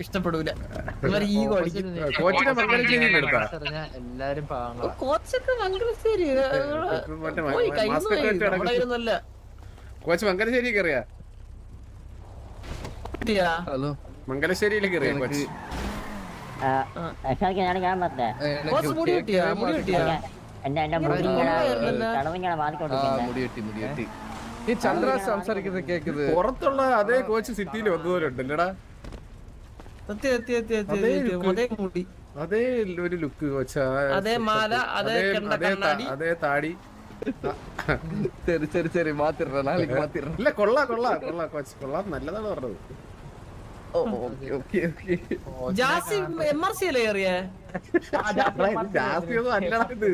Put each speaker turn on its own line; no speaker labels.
ഇഷ്ടപ്പെടൂല.
Coach Mangalassery കയറിയാ?
Hello.
മംഗലശ്ശേരിയിൽ കയറിയാ കോച്ച്?
ഞാൻ എന്റെ എന്റെ. കടവിങ്ങനെ
ഈ ചന്ദ്ര സംസാരിക്കുന്നത് കേക്കുന്നത്
പുറത്തുള്ള അതേ കോച്ച് സിറ്റിയിൽ വന്നതുപോലെ അതേ
അതേ മുടി
അതേ ഒരു ലുക്ക് കോച്ച്.
അതേ മാല, അതേ കണ്ട കണ്ണാടി.
അതേ താടി.
ശരി ശരി ശരി മാത്തിട നാളേക്ക് മാത്തിട
ഇല്ല കൊള്ളാ കൊള്ളാ കൊള്ളാ കൊച്ച്. കൊള്ളാം നല്ലതാണ് പറഞ്ഞത്.
Okay okay okay.
Jasi M R C അല്ലേ അറിയാ
ജാസി ഒന്നും അല്ലടാ ഇത്.